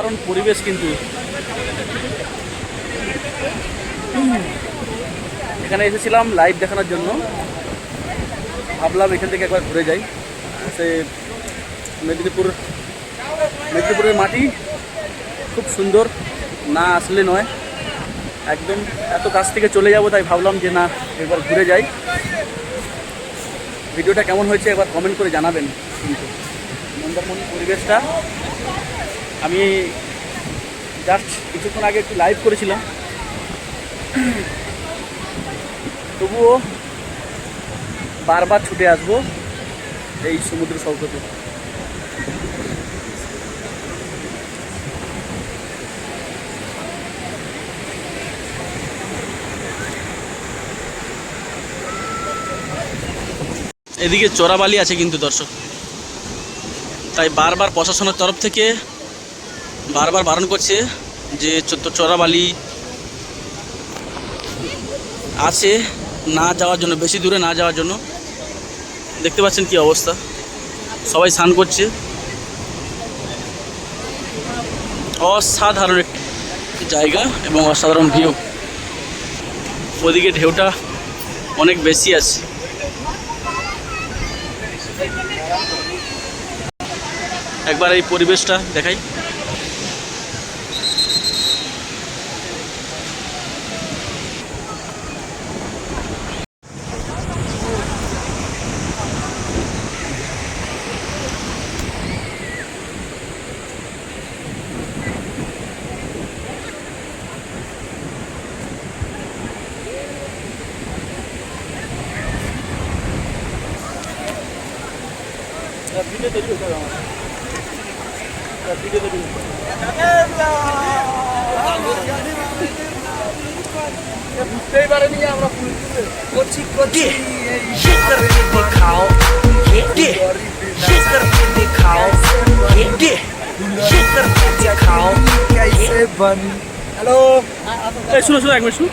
অসাধারণ পরিবেশ কিন্তু এখানে এসেছিলাম লাইভ দেখানোর জন্য। ভাবলাম এখান থেকে একবার ঘুরে যাই। সে মেদিনীপুর, মেদিনীপুরের মাটি খুব সুন্দর, না আসলে নয়। একদম এত কাছ থেকে চলে যাব তাই ভাবলাম যে না, একবার ঘুরে যাই। ভিডিওটা কেমন হয়েছে একবার কমেন্ট করে জানাবেন কিন্তু। মন্দারমণি পরিবেশটা আমি জাস্ট কিছুক্ষণ আগে একটু লাইভ করেছিলাম। তবুও বারবার ছুটে আসব এই সমুদ্র সৈকতে। এদিকে চোরাবালি আছে কিন্তু দর্শক। তাই বারবার প্রশাসনের তরফ থেকে বারবার বারণ করছে যে চোরাবালি আছে না যাওয়ার জন্য, বেশি দূরে না যাওয়ার জন্য। দেখতে পাচ্ছেন কি অবস্থা। সবাই স্নান করছে। অসাধারণ একটি জায়গা এবং অসাধারণ ভিউ ওদিকে ঢেউটা অনেক বেশি আছে। একবার এই পরিবেশটা দেখাই। ভিডিও তৈরি হতে হবে আমার ভিডিও তৈরি বুঝতেই পারেনি আমরা করছি করছি দেখাও দেখাও দেখাও হ্যালো শুনো শুনো এক মিনিট শুনো।